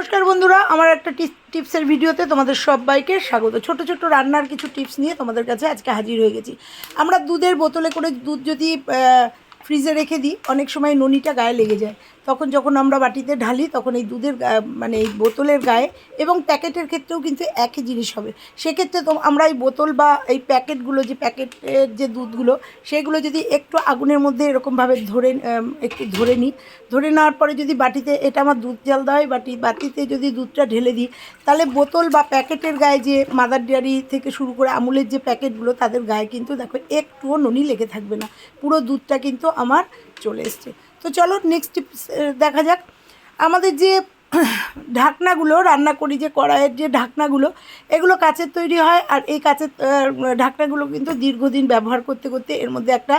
নমস্কার বন্ধুরা, আমার একটা টিপসের ভিডিওতে তোমাদের সবাইকে স্বাগত। ছোট ছোট রান্নার কিছু টিপস নিয়ে তোমাদের কাছে আজকে হাজির হয়ে গেছি। আমরা দুধের বোতলে করে দুধ যদি ফ্রিজে রেখে দিই, অনেক সময় ননিটা গায়ে লেগে যায়। তখন যখন আমরা বাটিতে ঢালি, তখন এই দুধের মানে এই বোতলের গায়ে এবং প্যাকেটের ক্ষেত্রেও কিন্তু একই জিনিস হবে। সেক্ষেত্রে তো আমরা এই বোতল বা এই প্যাকেটগুলো, যে প্যাকেটের যে দুধগুলো, সেগুলো যদি একটু আগুনের মধ্যে এরকমভাবে ধরে একটু ধরে নিই, ধরে নেওয়ার পরে যদি বাটিতে, এটা আমার দুধ জাল দেওয়া হয় বাটি, বাটিতে যদি দুধটা ঢেলে দিই, তাহলে বোতল বা প্যাকেটের গায়ে যে মাদার ডেয়ারি থেকে শুরু করে আমুলের যে প্যাকেটগুলো, তাদের গায়ে কিন্তু দেখো একটুও ননি লেগে থাকবে না। পুরো দুধটা কিন্তু আমার চলে এসছে। তো চলো নেক্সট দেখা যাক। আমাদের যে ঢাকনাগুলো রান্না করি যে কড়াইয়ের যে ঢাকনাগুলো, এগুলো কাচের তৈরি হয় আর এই কাচের ঢাকনাগুলো কিন্তু দীর্ঘদিন ব্যবহার করতে করতে এর মধ্যে একটা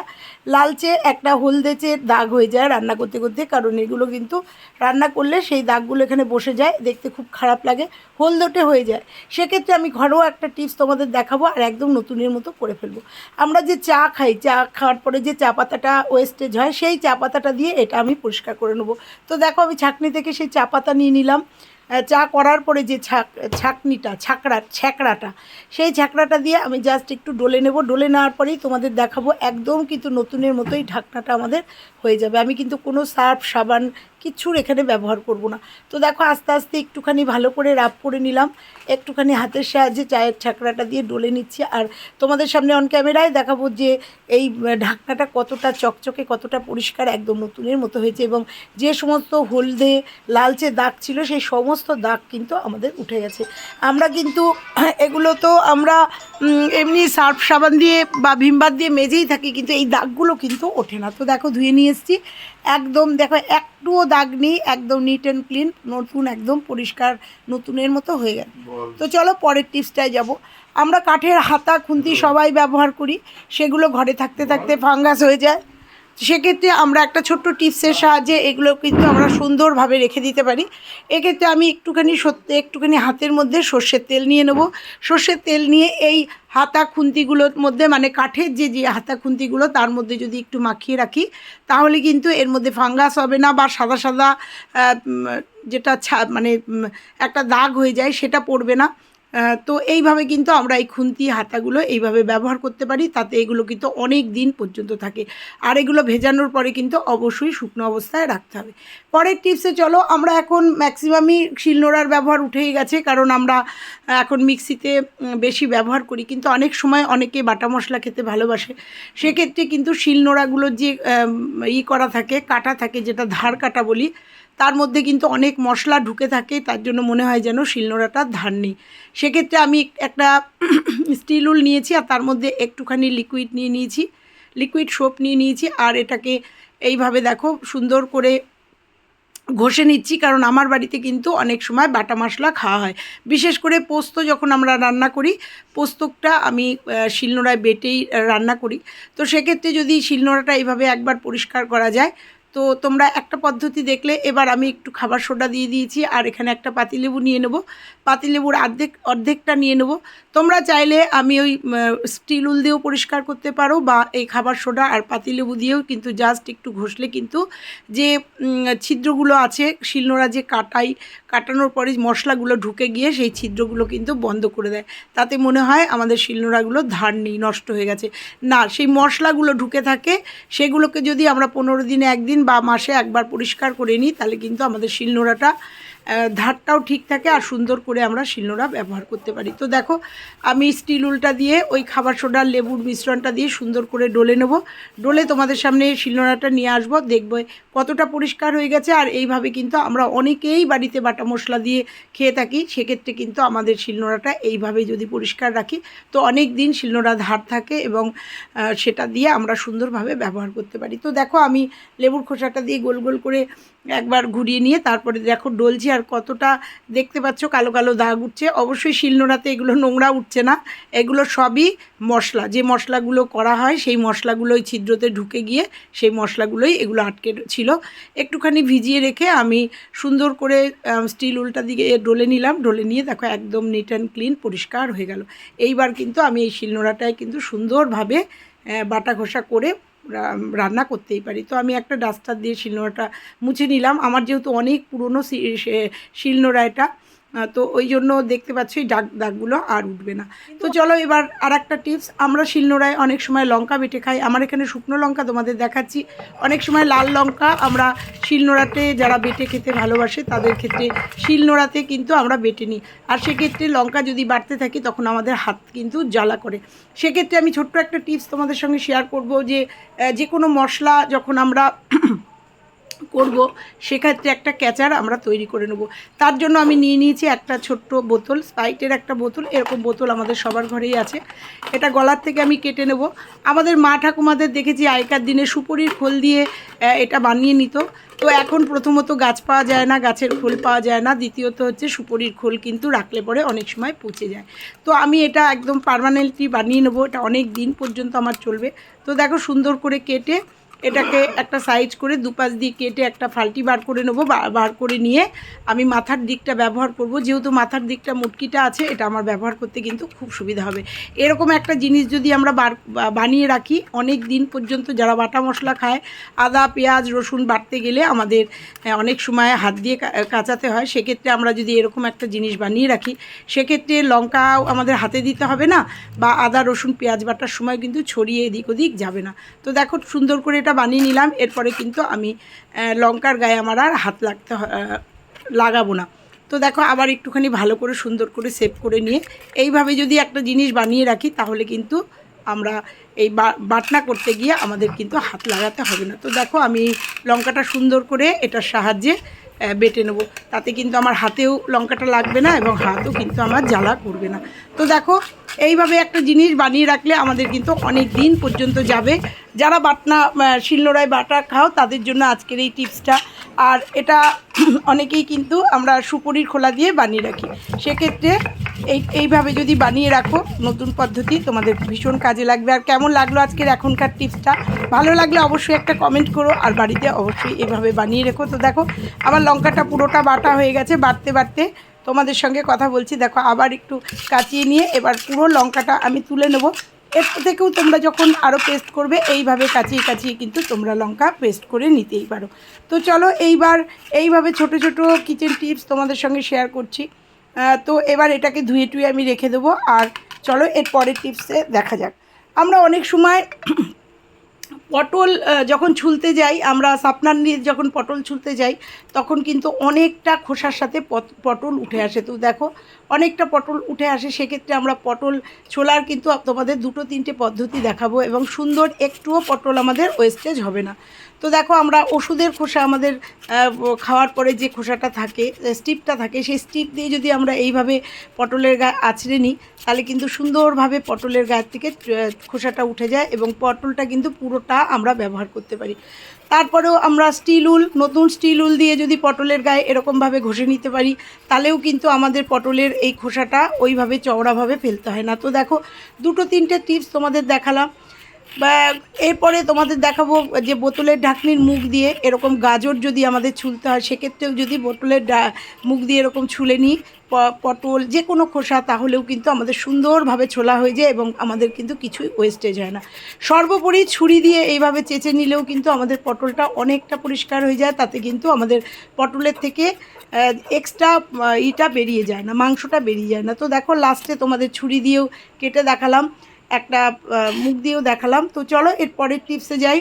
লালচে, একটা হলদেচে দাগ হয়ে যায় রান্না করতে করতে। কারণ এগুলো কিন্তু রান্না করলে সেই দাগগুলো এখানে বসে যায়, দেখতে খুব খারাপ লাগে, হলদটে হয়ে যায়। সেক্ষেত্রে আমি ঘরোয়া একটা টিপস তোমাদের দেখাবো আর একদম নতুনের মতো করে ফেলব। আমরা যে চা খাই, চা খাওয়ার পরে যে চা পাতাটা ওয়েস্টেজ হয়, সেই চা পাতাটা দিয়ে এটা আমি পরিষ্কার করে নেব। তো দেখো আমি ছাঁকনি থেকে সেই চা পাতা নিয়ে নিলাম। চা করার পরে যে ছাক, ছাকনিটা, ছাকড়া, ছ্যাকড়াটা, সেই ছ্যাকড়াটা দিয়ে আমি জাস্ট একটু ডলে নেব। ডলে নেওয়ার পরেই তোমাদের দেখাবো, একদম কিন্তু নতুনের মতোই ঢাকনাটা আমাদের হয়ে যাবে। আমি কিন্তু কোনো সার্ফ, সাবান কিচ্ছুর এখানে ব্যবহার করব না। তো দেখো আস্তে আস্তে একটুখানি ভালো করে রাব করে নিলাম। একটুখানি হাতের সাহায্যে চায়ের ছাকড়াটা দিয়ে ডলে নিচ্ছি। আর তোমাদের সামনে অন ক্যামেরায় দেখাবো যে এই ঢাকনাটা কতটা চকচকে, কতটা পরিষ্কার, একদম নতুনের মতো হয়েছে এবং যে সমস্ত হলদে লালচে দাগ ছিল, সেই সমস্ত দাগ কিন্তু আমাদের উঠে গেছে। আমরা কিন্তু এগুলো তো আমরা এমনি সার্ফ সাবান দিয়ে বা ভিমবার দিয়ে মেজেই থাকি, কিন্তু এই দাগগুলো কিন্তু ওঠে না। তো দেখো ধুয়ে নিয়ে এসেছি। একদম দেখো একটুও দাগ নেই একদম নিট অ্যান্ড ক্লিন নতুন একদম পরিষ্কার নতুনের মতো হয়ে গেল। তো চলো পরের টিপসটায় যাব। আমরা কাঠের হাতা খুন্তি সবাই ব্যবহার করি সেগুলো ঘরে থাকতে থাকতে ফাঙ্গাস হয়ে যায়। সেক্ষেত্রে আমরা একটা ছোট্ট টিপসের সাহায্যে এগুলো কিন্তু আমরা সুন্দরভাবে রেখে দিতে পারি। এক্ষেত্রে আমি একটুখানি সত্যি, একটুখানি হাতের মধ্যে সর্ষের তেল নিয়ে নেব। সর্ষের তেল নিয়ে এই হাতা খুন্তিগুলোর মধ্যে মানে কাঠের যে যে হাতা খুন্তিগুলো, তার মধ্যে যদি একটু মাখিয়ে রাখি, তাহলে কিন্তু এর মধ্যে ফাঙ্গাস হবে না বা সাদা সাদা যেটা মানে একটা দাগ হয়ে যায়, সেটা পড়বে না। তো এইভাবে কিন্তু আমরা এই খুন্তি হাতাগুলো এইভাবে ব্যবহার করতে পারি, তাতে এগুলো কিন্তু অনেক দিন পর্যন্ত থাকে। আর এগুলো ভেজানোর পরে কিন্তু অবশ্যই শুকনো অবস্থায় রাখতে হবে। পরের টিপসে চলো, আমরা এখন ম্যাক্সিমামই শিলনোড়ার ব্যবহার উঠেই গেছে, কারণ আমরা এখন মিক্সিতে বেশি ব্যবহার করি। কিন্তু অনেক সময় অনেকে বাটা মশলা খেতে ভালোবাসে। সেক্ষেত্রে কিন্তু শিলনোড়াগুলোর যে ই করা থাকে, কাটা থাকে, যেটা ধার কাটা বলি তার মধ্যে কিন্তু অনেক মশলা ঢুকে থাকে, তার জন্য মনে হয় যেন শিলনোড়াটা ধার নেই। সেক্ষেত্রে আমি একটা স্টিল উল নিয়েছি আর তার মধ্যে একটুখানি লিকুইড নিয়ে নিয়েছি। লিকুইড সোপ নিয়ে নিয়েছি আর এটাকে এইভাবে দেখো সুন্দর করে ঘষে নিচ্ছি, কারণ আমার বাড়িতে কিন্তু অনেক সময় বাটা মশলা খাওয়া হয়। বিশেষ করে পোস্ত যখন আমরা রান্না করি পোস্তকটা আমি শিলনোড়ায় বেটেই রান্না করি। তো সেক্ষেত্রে যদি শিলনোড়াটা এইভাবে একবার পরিষ্কার করা যায় তো তোমরা একটা পদ্ধতি দেখলে এবার আমি একটু খাবার সোডা দিয়ে দিয়েছি আর এখানে একটা পাতিলেবু নিয়ে নেব। পাতিলেবুর অর্ধেক অর্ধেকটা নিয়ে নেব। তোমরা চাইলে আমি ওই স্টিল উল দিয়েও পরিষ্কার করতে পারো বা এই খাবার সোডা আর পাতিলেবু দিয়েও কিন্তু জাস্ট একটু ঘষলে কিন্তু যে ছিদ্রগুলো আছে, শিলনোড়া যে কাটাই, কাটানোর পরে মশলাগুলো ঢুকে গিয়ে সেই ছিদ্রগুলো কিন্তু বন্ধ করে দেয়। তাতে মনে হয় আমাদের শিলনোড়াগুলো ধার নেই, নষ্ট হয়ে গেছে। না, সেই মশলাগুলো ঢুকে থাকে, সেগুলোকে যদি আমরা পনেরো দিনে একদিন বা মাসে একবার পরিষ্কার করে নিই তাহলে কিন্তু আমাদের শিলনোড়াটা ধারটাও ঠিক থাকে আর সুন্দর করে আমরা শিলনোড়া ব্যবহার করতে পারি। তো দেখো, আমি স্টিল উলটা দিয়ে ওই খাবার সোডার লেবুর মিশ্রণটা দিয়ে সুন্দর করে ডলে নেব। ডলে তোমাদের সামনে শিলনোড়াটা নিয়ে আসব, দেখব কতটা পরিষ্কার হয়ে গেছে। আর এইভাবে কিন্তু আমরা অনেকেই বাড়িতে বাটা মশলা দিয়ে খেয়ে থাকি, সেক্ষেত্রে কিন্তু আমাদের শিলনোড়াটা এইভাবে যদি পরিষ্কার রাখি, তো অনেক দিন শিলনোড়া ধার থাকে এবং সেটা দিয়ে আমরা সুন্দরভাবে ব্যবহার করতে পারি। তো দেখো, আমি লেবুর খোসাটা দিয়ে গোল গোল করে একবার ঘুরিয়ে নিয়ে তারপরে দেখো ডলছি আর কতটা দেখতে পাচ্ছ কালো কালো দাগ উঠছে। অবশ্যই শিলনোড়াতে এগুলো নোংরা উঠছে না। এগুলো সবই মশলা। যে মশলাগুলো করা হয়, সেই মশলাগুলোই ছিদ্রতে ঢুকে গিয়ে সেই মশলাগুলোই এগুলো আটকে ছিল। একটুখানি ভিজিয়ে রেখে আমি সুন্দর করে স্টিল উলটা দিকে ডলে নিলাম। ডলে নিয়ে দেখো একদম নিট অ্যান্ড ক্লিন পরিষ্কার হয়ে গেল। এইবার কিন্তু আমি এই শিলনোড়াটায় কিন্তু সুন্দরভাবে বাটা ঘষা করে রান্না করতেই পারি। তো আমি একটা ডাস্টার দিয়ে শিলনোড়াটা মুছে নিলাম। আমার যেহেতু অনেক পুরনো শিলনোড়া এটা তো ওই জন্য দেখতে পাচ্ছি দাগ দাগগুলো আর উঠবে না। তো চলো এবার আর একটা টিপস আমরা শিলনোড়ায় অনেক সময় লঙ্কা বেটে খাই। আমার এখানে শুকনো লঙ্কা তোমাদের দেখাচ্ছি। অনেক সময় লাল লঙ্কা আমরা শিলনোড়াতে যারা বেটে খেতে ভালোবাসে তাদের ক্ষেত্রে শিলনোড়াতে কিন্তু আমরা বেটে নিই। আর সেক্ষেত্রে লঙ্কা যদি বাড়তে থাকি তখন আমাদের হাত কিন্তু জ্বালা করে। সেক্ষেত্রে আমি ছোট্ট একটা টিপস তোমাদের সঙ্গে শেয়ার করব যে যে কোনো মশলা যখন আমরা করব, সেক্ষেত্রে একটা ক্যাচার আমরা তৈরি করে নেব। তার জন্য আমি নিয়ে নিয়েছি একটা ছোট্ট বোতল স্পাইটের একটা বোতল, এরকম বোতল আমাদের সবার ঘরেই আছে। এটা গলার থেকে আমি কেটে নেব। আমাদের মা ঠাকুমাদের দেখেছি, আগেকার দিনে সুপরির খোল দিয়ে এটা বানিয়ে নিত। তো এখন প্রথমত গাছ পাওয়া যায় না, গাছের খোল পাওয়া যায় না। দ্বিতীয়ত হচ্ছে সুপরির খোল কিন্তু রাখলে পরে অনেক সময় পচে যায়। তো আমি এটা একদম পার্মানেন্টলি বানিয়ে নেব। এটা অনেক দিন পর্যন্ত আমার চলবে। তো দেখো সুন্দর করে কেটে এটাকে একটা সাইজ করে দুপাশ দিয়ে কেটে একটা ফাল্টি বার করে নেব বার করে নিয়ে আমি মাথার দিকটা ব্যবহার করব। যেহেতু মাথার দিকটা মুটকিটা আছে এটা আমার ব্যবহার করতে কিন্তু খুব সুবিধা হবে। এরকম একটা জিনিস যদি আমরা বার বানিয়ে রাখি অনেক দিন পর্যন্ত যারা বাটা মশলা খায় আদা পেঁয়াজ রসুন বাটতে গেলে আমাদের আহ, অনেক সময় হাত দিয়ে কাচাতে হয়। সেক্ষেত্রে আমরা যদি এরকম একটা জিনিস বানিয়ে রাখি সেক্ষেত্রে লঙ্কাও আমাদের হাতে দিতে হবে না বা আদা রসুন পেঁয়াজ বাটার সময় কিন্তু ছড়িয়ে এদিক ওদিক যাবে না। তো দেখো সুন্দর করে এটা বানিয়ে নিলাম, এরপরে কিন্তু আমি লঙ্কার গায়ে আমার আর হাত লাগতে লাগাবো না। তো দেখো, আবার একটুখানি ভালো করে সুন্দর করে সেভ করে নিয়ে, এইভাবে যদি একটা জিনিস বানিয়ে রাখি, তাহলে কিন্তু আমরা এই বাটনা করতে গিয়ে আমাদের কিন্তু হাত লাগাতে হবে না। তো দেখো আমি লঙ্কাটা সুন্দর করে এটার সাহায্যে বেটে নেব। তাতে কিন্তু আমার হাতেও লঙ্কাটা লাগবে না এবং হাতও কিন্তু আমার জ্বালা করবে না। তো দেখো, এইভাবে একটা জিনিস বানিয়ে রাখলে আমাদের কিন্তু অনেক দিন পর্যন্ত যাবে। যারা বাটনা শিলনোড়ায় বাটা খাও, তাদের জন্য আজকের এই টিপসটা। আর এটা অনেকেই কিন্তু আমরা সুপরির খোলা দিয়ে বানিয়ে রাখি। সেক্ষেত্রে এই এইভাবে যদি বানিয়ে রাখো, নতুন পদ্ধতি তোমাদের ভীষণ কাজে লাগবে। আর কেমন লাগল আজকের এখনকার টিপসটা? ভালো লাগলে অবশ্যই একটা কমেন্ট করো, আর বাড়িতে অবশ্যই এভাবে বানিয়ে রেখো। তো দেখো, আমার লঙ্কাটা পুরোটা বাটা হয়ে গেছে বাড়তে বাড়তে। তোমাদের সঙ্গে কথা বলছি, দেখো, আবার একটু কাচিয়ে নিয়ে এবার পুরো লঙ্কাটা আমি তুলে নেব। এর থেকেও তোমরা যখন আরও পেস্ট করবে, এইভাবে কাচিয়ে কাচিয়ে কিন্তু তোমরা লঙ্কা পেস্ট করে নিতেই পারো। তো চলো, এইবার এইভাবে ছোট ছোট কিচেন টিপস তোমাদের সঙ্গে শেয়ার করছি। তো এবার এটাকে ধুয়ে টুয়ে আমি রেখে দেবো। আর চলো এর পরের টিপসে দেখা যাক। আমরা অনেক সময় পটল যখন ছুলতে যাই, আমরা সাপনার নিয়ে যখন পটল ছুলতে যাই, তখন কিন্তু অনেকটা খোসার সাথে পট- পটল উঠে আসে। তো দেখো, অনেকটা পটল উঠে আসে, সেক্ষেত্রে আমরা পটল ছোলার কিন্তু তোমাদের দুটো তিনটে পদ্ধতি দেখাবো এবং সুন্দর একটুও পটল আমাদের ওয়েস্টেজ হবে না। তো দেখো আমরা ওষুধের খোসা আমাদের খাওয়ার পরে যে খোসাটা থাকে স্টিপটা থাকে, সেই স্টিপ দিয়ে যদি আমরা এইভাবে পটলের গায়ে আছড়ে নিই, তাহলে কিন্তু সুন্দরভাবে পটলের গায়ের থেকে খোসাটা উঠে যায় এবং পটলটা কিন্তু পুরোটা আমরা ব্যবহার করতে পারি। তারপরেও আমরা স্টিল উল, নতুন স্টিল উল দিয়ে যদি পটলের গায়ে এরকমভাবে ঘষে নিতে পারি, তাহলেও কিন্তু আমাদের পটলের এই খোসাটা ওইভাবে চওড়াভাবে ফেলতে হয় না। তো দেখো, দুটো তিনটে টিপস তোমাদের দেখালাম। এরপরে তোমাদের দেখাবো যে বোতলের ঢাকনির মুখ দিয়ে এরকম গাজর যদি আমাদের ছুলতে হয়, সেক্ষেত্রেও যদি বোতলের মুখ দিয়ে এরকম ছুলে নিই পটল, যে কোনো খোসা, তাহলেও কিন্তু আমাদের সুন্দরভাবে ছোলা হয়ে যায় এবং আমাদের কিন্তু কিছুই ওয়েস্টেজ হয় না। সর্বোপরি ছুরি দিয়ে এইভাবে চেঁচে নিলেও কিন্তু আমাদের পটলটা অনেকটা পরিষ্কার হয়ে যায়, তাতে কিন্তু আমাদের পটলের থেকে এক্সট্রা ইটা বেরিয়ে যায় না, মাংসটা বেরিয়ে যায় না। তো দেখো লাস্টে তোমাদের ছুরি দিয়েও কেটে দেখালাম। একটা মুখ দিয়েও দেখালাম। তো চলো এরপরের টিপসে যাই।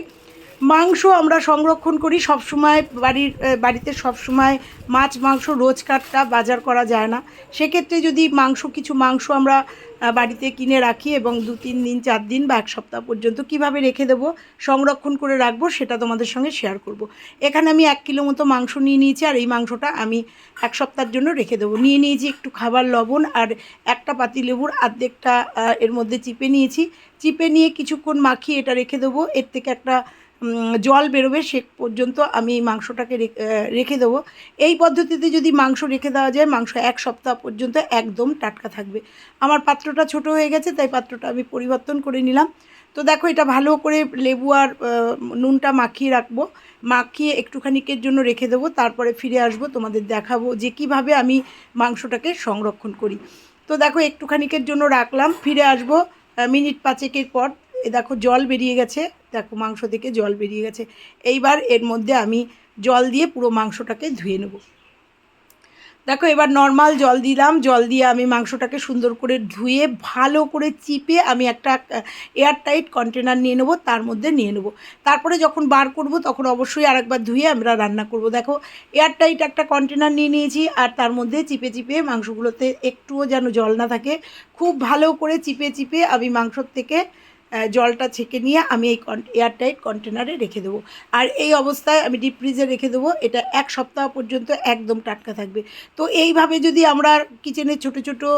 মাংস আমরা সংরক্ষণ করি সব সময় বাড়ির বাড়িতে সব সময় মাছ, মাংস রোজকারটা বাজার করা যায় না। সেক্ষেত্রে যদি মাংস, কিছু মাংস আমরা বাড়িতে কিনে রাখি এবং দু, তিন দিন, চার দিন বা এক সপ্তাহ পর্যন্ত কীভাবে রেখে দেবো, সংরক্ষণ করে রাখব, সেটা তোমাদের সঙ্গে শেয়ার করব। এখানে আমি এক কিলো মতো মাংস নিয়ে নিয়েছি আর এই মাংসটা আমি এক সপ্তাহের জন্য রেখে দেবো। নিয়ে নিয়েছি একটু খাবার লবণ আর একটা পাতি লেবুর আর্ধেকটা এর মধ্যে চিপে নিয়েছি। চিপে নিয়ে কিছুক্ষণ মাখিয়ে এটা রেখে দেবো। এর থেকে একটা জল বেরোবে, সে পর্যন্ত আমি মাংসটাকে রেখে দেবো। এই পদ্ধতিতে যদি মাংস রেখে দেওয়া যায়, মাংস এক সপ্তাহ পর্যন্ত একদম টাটকা থাকবে। আমার পাত্রটা ছোট হয়ে গেছে, তাই পাত্রটা আমি পরিবর্তন করে নিলাম। তো দেখো, এটা ভালো করে লেবু আর নুনটা মাখিয়ে রাখব। মাখিয়ে একটুখানিকের জন্য রেখে দেবো, তারপরে ফিরে আসব, তোমাদের দেখাবো যে কীভাবে আমি মাংসটাকে সংরক্ষণ করি। তো দেখো, একটুখানিকের জন্য রাখলাম, ফিরে আসব মিনিট পাঁচেকের পর। এ দেখো, জল বেরিয়ে গেছে। দেখো মাংস থেকে জল বেরিয়ে গেছে। এইবার এর মধ্যে আমি জল দিয়ে পুরো মাংসটাকে ধুয়ে নেব। দেখো এবার নর্মাল জল দিলাম। জল দিয়ে আমি মাংসটাকে সুন্দর করে ধুয়ে, ভালো করে চিপে আমি একটা এয়ার টাইট কন্টেনার নিয়ে নেব, তার মধ্যে নিয়ে নেব। তারপরে যখন বার করব, তখন অবশ্যই আরেকবার ধুয়ে আমরা রান্না করব। দেখো এয়ার টাইট একটা কন্টেনার নিয়ে নিয়েছি, আর তার মধ্যে চিপে চিপে মাংসগুলোতে একটুও যেন জল না থাকে। খুব ভালো করে চিপে চিপে আমি মাংসর থেকে জলটা ছেঁকে নিয়ে আমি এই এয়ারটাইট কন্টেনারে রেখে দেবো। আর এই অবস্থায় আমি ডিপ ফ্রিজে রেখে দেবো। এটা এক সপ্তাহ পর্যন্ত একদম টাটকা থাকবে। তো এইভাবে যদি আমরা কিচেনের ছোটো ছোটো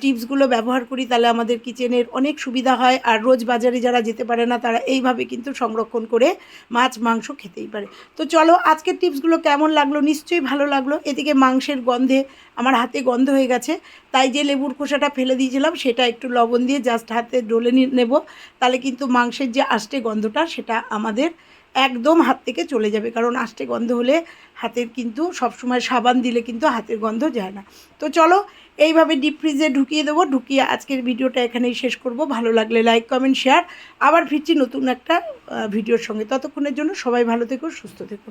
টিপসগুলো ব্যবহার করি, তাহলে আমাদের কিচেনের অনেক সুবিধা হয়। আর রোজ বাজারে যারা যেতে পারে না, তারা এইভাবে কিন্তু সংরক্ষণ করে মাছ, মাংস খেতেই পারে। তো চলো, আজকের টিপসগুলো কেমন লাগল? নিশ্চয়ই ভালো লাগল। এদিকে মাংসের গন্ধে আমার হাতে গন্ধ হয়ে গেছে। তাই যে লেবুর খোসাটা ফেলে দিয়েছিলাম, সেটা একটু লবণ দিয়ে জাস্ট হাতে ডলে নেব। তাহলে কিন্তু মাংসের যে আষ্টে গন্ধটা, সেটা আমাদের একদম হাত থেকে চলে যাবে। কারণ আষ্টে গন্ধ হলে হাতের কিন্তু সবসময় সাবান দিলে কিন্তু হাতের গন্ধ যায় না। তো চলো, এইভাবে ডিপ ফ্রিজে ঢুকিয়ে দেবো। ঢুকিয়ে আজকের ভিডিওটা এখানেই শেষ করব। ভালো লাগলে লাইক কমেন্ট শেয়ার আবার ফিরছি নতুন একটা ভিডিওর সঙ্গে। ততক্ষণের জন্য সবাই ভালো থেকো, সুস্থ থেকো।